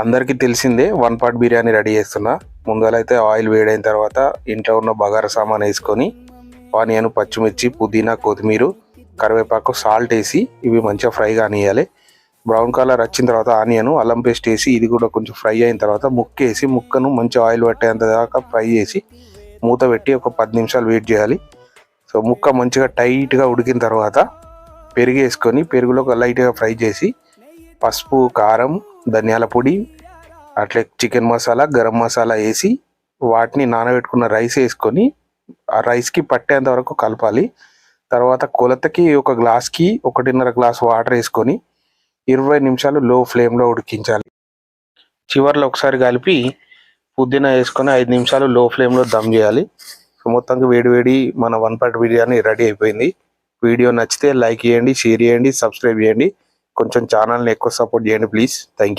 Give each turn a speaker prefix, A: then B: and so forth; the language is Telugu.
A: అందరికీ తెలిసిందే వన్ పాట్ బిర్యానీ రెడీ చేస్తున్నా. ముందలైతే ఆయిల్ వేడైన తర్వాత ఇంట్లో ఉన్న బగార సామాన్ వేసుకొని ఆనియన్ పచ్చిమిర్చి పుదీనా కొత్తిమీర కరివేపాకు సాల్ట్ వేసి ఇవి మంచిగా ఫ్రై కానియాలి బ్రౌన్ కలర్ వచ్చిన తర్వాత ఆనియన్ అల్లం పేస్ట్ వేసి ఇది కూడా కొంచెం ఫ్రై అయిన తర్వాత ముక్క వేసి ముక్కను మంచి ఆయిల్ పట్టేంత దాకా ఫ్రై చేసి మూత పెట్టి ఒక పది నిమిషాలు వెయిట్ చేయాలి. సో ముక్క మంచిగా టైట్గా ఉడికిన తర్వాత పెరుగు వేసుకొని పెరుగులో లైట్గా ఫ్రై చేసి పసుపు కారం ధనియాల పొడి అట్లే చికెన్ మసాలా గరం మసాలా వేసి వాటిని నానబెట్టుకున్న రైస్ వేసుకొని ఆ రైస్కి పట్టేంత వరకు కలపాలి. తర్వాత కొలతకి ఒక గ్లాస్కి ఒకటిన్నర గ్లాస్ వాటర్ వేసుకొని ఇరవై నిమిషాలు లో ఫ్లేమ్లో ఉడికించాలి. చివర్లో ఒకసారి కలిపి పుదీనా వేసుకొని ఐదు నిమిషాలు లో ఫ్లేమ్లో దమ్ చేయాలి. సో మొత్తానికి వేడివేడి మన వన్ పార్ట్ బిర్యానీ రెడీ అయిపోయింది. వీడియో నచ్చితే లైక్ చేయండి షేర్ చేయండి సబ్స్క్రైబ్ చేయండి. కొంచెం ఛానల్ని ఎక్కువ సపోర్ట్ చేయండి ప్లీజ్. Thank you